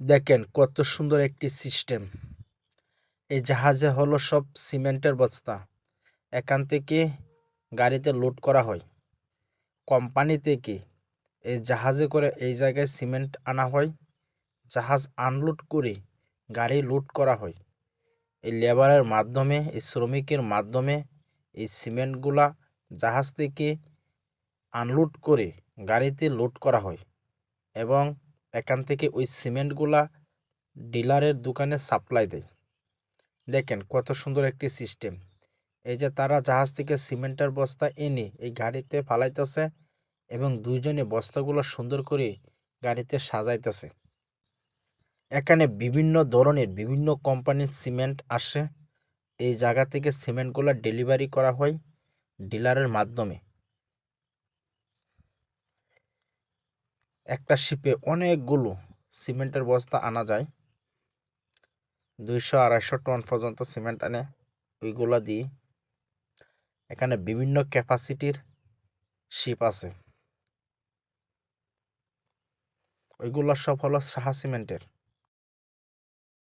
দেখেন কত সুন্দর একটি সিস্টেম। এই জাহাজে হলো সব সিমেন্টের বস্তা। এখান থেকে গাড়িতে লোড করা হয়। কোম্পানি থেকে এই জাহাজে করে এই জায়গায় সিমেন্ট আনা হয়। জাহাজ আনলোড করে গাড়ি লোড করা হয়। এই লেবারের মাধ্যমে, এই শ্রমিকের মাধ্যমে এই সিমেন্টগুলা জাহাজ থেকে আনলোড করে গাড়িতে লোড করা হয়। এবং এখান থেকে ওই সিমেন্টগুলা ডিলারের দোকানে সাপ্লাই দেয়। দেখেন কত সুন্দর একটি সিস্টেম। এই যে তারা জাহাজ থেকে সিমেন্টের বস্তা এনে এই গাড়িতে ফালাইতেছে এবং দুইজনে বস্তাগুলো সুন্দর করে গাড়িতে সাজাইতেছে। এখানে বিভিন্ন ধরনের বিভিন্ন কোম্পানির সিমেন্ট আসে। এই জায়গা থেকে সিমেন্টগুলো ডেলিভারি করা হয় ডিলারের মাধ্যমে। একটা শিপে অনেকগুলো সিমেন্টের বস্তা আনা যায়। দুইশো আড়াইশো টন পর্যন্ত সিমেন্ট আনে, ওইগুলা দিয়ে। এখানে বিভিন্ন ক্যাপাসিটির শিপ আছে। ওইগুলো সব হলো সাহা সিমেন্টের।